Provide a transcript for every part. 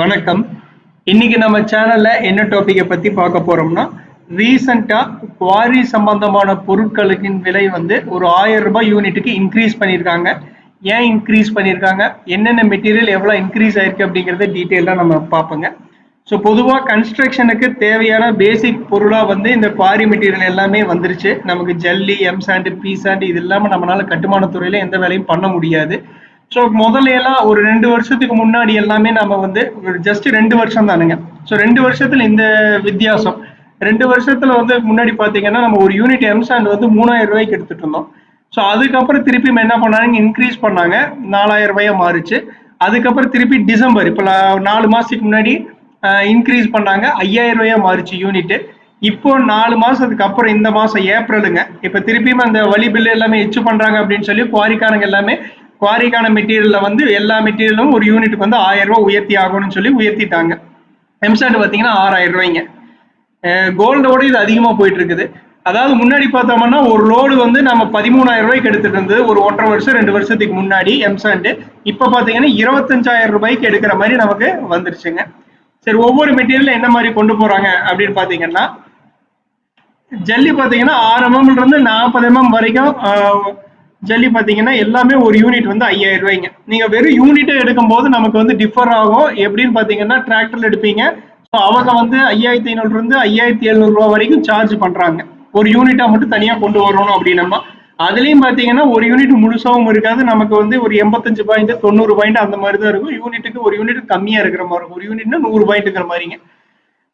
வணக்கம். இன்னைக்கு நம்ம சேனல்ல என்ன டாபிக்கை பத்தி பார்க்க போறோம்னா ரீசண்டா குவாரி சம்பந்தமான பொருட்களுக்கின் விலை வந்து ஒரு ஆயிரம் ரூபாய் யூனிட்டுக்கு இன்க்ரீஸ் பண்ணியிருக்காங்க. ஏன் இன்க்ரீஸ் பண்ணியிருக்காங்க? என்னென்ன மெட்டீரியல் எவ்வளோ இன்க்ரீஸ் ஆயிருக்கு அப்படிங்கிறத டீட்டெயிலாக நம்ம பார்ப்போங்க. ஸோ பொதுவாக கன்ஸ்ட்ரக்ஷனுக்கு தேவையான பேசிக் பொருளாக வந்து இந்த குவாரி மெட்டீரியல் எல்லாமே வந்துருச்சு. நமக்கு ஜல்லி எம் சாண்டு பி சாண்டு இது இல்லாமல் நம்மளால கட்டுமான துறையில் எந்த வேலையும் பண்ண முடியாது. ஸோ முதல்ல எல்லாம் ஒரு ரெண்டு வருஷத்துக்கு முன்னாடி எல்லாமே நம்ம வந்து ஜஸ்ட் ரெண்டு வருஷம் தானுங்க. ஸோ ரெண்டு வருஷத்துல இந்த வித்தியாசம். ரெண்டு வருஷத்துல வந்து முன்னாடி பார்த்தீங்கன்னா நம்ம ஒரு யூனிட் எம்சாண்ட் வந்து மூணாயிரம் ரூபாய்க்கு எடுத்துட்டு இருந்தோம். ஸோ அதுக்கப்புறம் திருப்பி என்ன பண்ணாங்க? இன்க்ரீஸ் பண்ணாங்க. நாலாயிரம் ரூபாயா மாறுச்சு. அதுக்கப்புறம் திருப்பி டிசம்பர் இப்போ நாலு மாசத்துக்கு முன்னாடி இன்க்ரீஸ் பண்ணாங்க. ஐயாயிரம் ரூபாயா மாறுச்சு யூனிட் இப்போ நாலு மாசத்துக்கு அப்புறம் இந்த மாசம் ஏப்ரலுங்க. இப்போ திருப்பியும் அந்த வழி பில்லு எல்லாமே எச்சு பண்றாங்க அப்படின்னு சொல்லி குவாரிக்காரங்க எல்லாமே குவாரிக்கான மெட்டீரியல்ல வந்து எல்லா மெட்டீரியலும் ஒரு யூனிட்டுக்கு வந்து ஆயிரம் ரூபாய் உயர்த்தி ஆகணும்னு சொல்லி உயர்த்திட்டாங்க. எம்சாட் பார்த்தீங்கன்னா ஆறாயிரம் ரூபாய்ங்க. கோல்டோட இது அதிகமாக போயிட்டு இருக்குது அதாவது முன்னாடி பார்த்தோம்னா ஒரு லோடு வந்து நம்ம பதிமூணாயிரம் ரூபாய்க்கு எடுத்துட்டு இருந்தது ஒரு ஒன்றரை வருஷம் ரெண்டு வருஷத்துக்கு முன்னாடி எம்சாண்டு இப்போ பார்த்தீங்கன்னா இருபத்தஞ்சாயிரம் ரூபாய்க்கு எடுக்கிற மாதிரி நமக்கு வந்துருச்சுங்க. சரி ஒவ்வொரு மெட்டீரியல் என்ன மாதிரி கொண்டு போறாங்க அப்படின்னு பார்த்தீங்கன்னா ஜல்லி பார்த்தீங்கன்னா ஆறு எம்எம்ல இருந்து நாற்பது எம்எம் வரைக்கும் ஜல்லி பார்த்தீங்கன்னா எல்லாமே ஒரு யூனிட் வந்து ஐயாயிரம் ரூபாய்ங்க. நீங்க வெறும் யூனிட்டே எடுக்கும்போது நமக்கு வந்து டிஃபர் ஆகும். எப்படின்னு பார்த்தீங்கன்னா டிராக்டர்ல எடுப்பீங்க. ஸோ அவங்க வந்து ஐயாயிரத்தி ஐநூறுல இருந்து ஐயாயிரத்தி எழுநூறு ரூபா வரைக்கும் சார்ஜ் பண்றாங்க. ஒரு யூனிட்டா மட்டும் தனியா கொண்டு வரணும் அப்படின்னம்மா அதுலயும் பாத்தீங்கன்னா ஒரு யூனிட் முழுசாவும் இருக்காது. நமக்கு வந்து ஒரு எண்பத்தஞ்சு பாயிண்ட் தொண்ணூறு பாயிண்ட் அந்த மாதிரி தான் இருக்கும். யூனிட்டுக்கு ஒரு யூனிட் கம்மியா இருக்கிற மாதிரி இருக்கும். ஒரு யூனிட்னா நூறு பாயிண்ட் இருக்கிற மாதிரிங்க.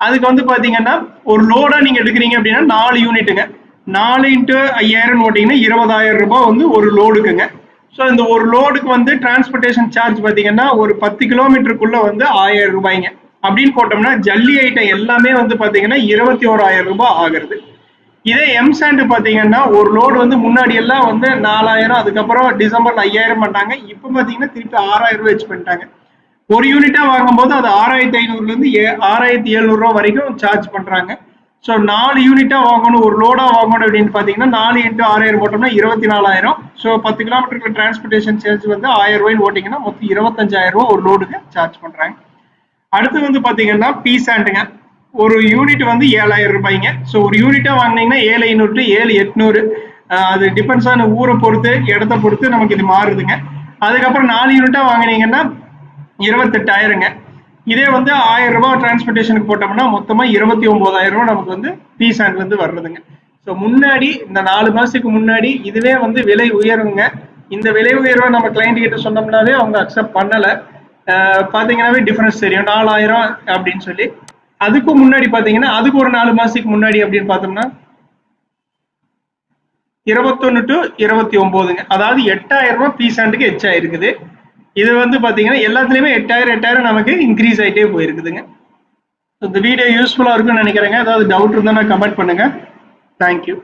அதுக்கு வந்து பாத்தீங்கன்னா ஒரு லோடா நீங்க எடுக்கிறீங்க அப்படின்னா நாலு யூனிட்டுங்க நாலு இன்ட்டு ஐயாயிரம் ஓட்டிங்கன்னா இருபதாயிரம் ரூபாய் வந்து ஒரு லோடுக்குங்க ஸோ இந்த ஒரு லோடுக்கு வந்து டிரான்ஸ்போர்ட்டேஷன் சார்ஜ் பார்த்தீங்கன்னா ஒரு பத்து கிலோமீட்டருக்குள்ளே வந்து ஆயிரம் ரூபாய்ங்க. அப்படின்னு போட்டோம்னா ஜல்லி ஐட்டம் எல்லாமே வந்து பார்த்தீங்கன்னா இருபத்தி ஓராயிரம் ரூபாய் ஆகுறது. இதே எம் சாண்டு பார்த்தீங்கன்னா ஒரு லோடு வந்து முன்னாடி எல்லாம் வந்து நாலாயிரம் அதுக்கப்புறம் டிசம்பரில் ஐயாயிரம் பண்ணாங்க. இப்போ பார்த்தீங்கன்னா திருப்பி ஆறாயிரம் ரூபாய் வச்சு பண்ணிட்டாங்க. ஒரு யூனிட்டாக வாங்கும்போது அது ஆறாயிரத்தி ஐநூறுலேருந்து ஏ- ஆறாயிரத்தி எழுநூறு வரைக்கும் சார்ஜ் பண்ணுறாங்க ஸோ நாலு யூனிட்டாக வாங்கணும் ஒரு லோடாக வாங்கணும் அப்படின்னு பார்த்தீங்கன்னா நாலு இன்ட்டு ஆறாயிரம் போட்டோம்னா இருபத்தி நாலாயிரம் ஸோ பத்து கிலோமீட்டருக்கு டிரான்ஸ்போர்ட்டேஷன் சார்ஜ் வந்து ஆயிரம் ரூபாய்னு ஓட்டிங்கன்னா மொத்தம் இருபத்தஞ்சாயிரம் ரூபா ஒரு லோடுக்கு சார்ஜ் பண்ணுறாங்க அடுத்து வந்து பார்த்தீங்கன்னா பீசாண்டுங்க ஒரு யூனிட் வந்து ஏழாயிரம் ரூபாய்ங்க. ஸோ ஒரு யூனிட்டாக வாங்குனீங்கன்னா ஏழு ஐநூறு ஏழு எட்நூறு. அது டிபெண்ட்ஸ் ஆன ஊரை பொறுத்து இடத்த பொறுத்து நமக்கு இது மாறுதுங்க. அதுக்கப்புறம் நாலு யூனிட்டாக வாங்குனீங்கன்னா இருபத்தெட்டாயிரங்க. இதே வந்து ஆயிரம் ரூபாய் டிரான்ஸ்போர்ட்டேஷனுக்கு போட்டோம்னா மொத்தமா இருபத்தி ஒன்பதாயிரம் ரூபாய் நமக்கு வந்து பீஸ் சாண்ட் வந்து வர்றதுங்க ஸோ முன்னாடி இந்த நாலு மாசத்துக்கு முன்னாடி இதுவே வந்து விலை உயருங்க. இந்த விலை உயர்வை நம்ம கிளைண்ட் கிட்ட சொன்னோம்னாவே அவங்க அக்செப்ட் பண்ணல. ஆஹ் பாத்தீங்கன்னாவே டிஃபரன்ஸ் தெரியும். நாலாயிரம் அப்படின்னு சொல்லி. அதுக்கும் முன்னாடி பாத்தீங்கன்னா அதுக்கு ஒரு நாலு மாசத்துக்கு முன்னாடி அப்படின்னு பார்த்தோம்னா இருபத்தொன்னு டு இருபத்தி ஒன்பதுங்க. அதாவது எட்டாயிரம் ரூபாய் பீஸ் ஆண்டுக்கு எச்சா இருக்குது இது வந்து பார்த்தீங்கன்னா எல்லாத்துலேயுமே எட்டாயிரம் எட்டாயிரம் நமக்கு இன்க்ரீஸ் ஆகிட்டே போயிருக்குதுங்க. இந்த வீடியோ யூஸ்ஃபுல்லாக இருக்கும்னு நினைக்கிறேங்க. ஏதாவது டவுட் இருந்தால் கமெண்ட் பண்ணுங்கள் தேங்க்யூ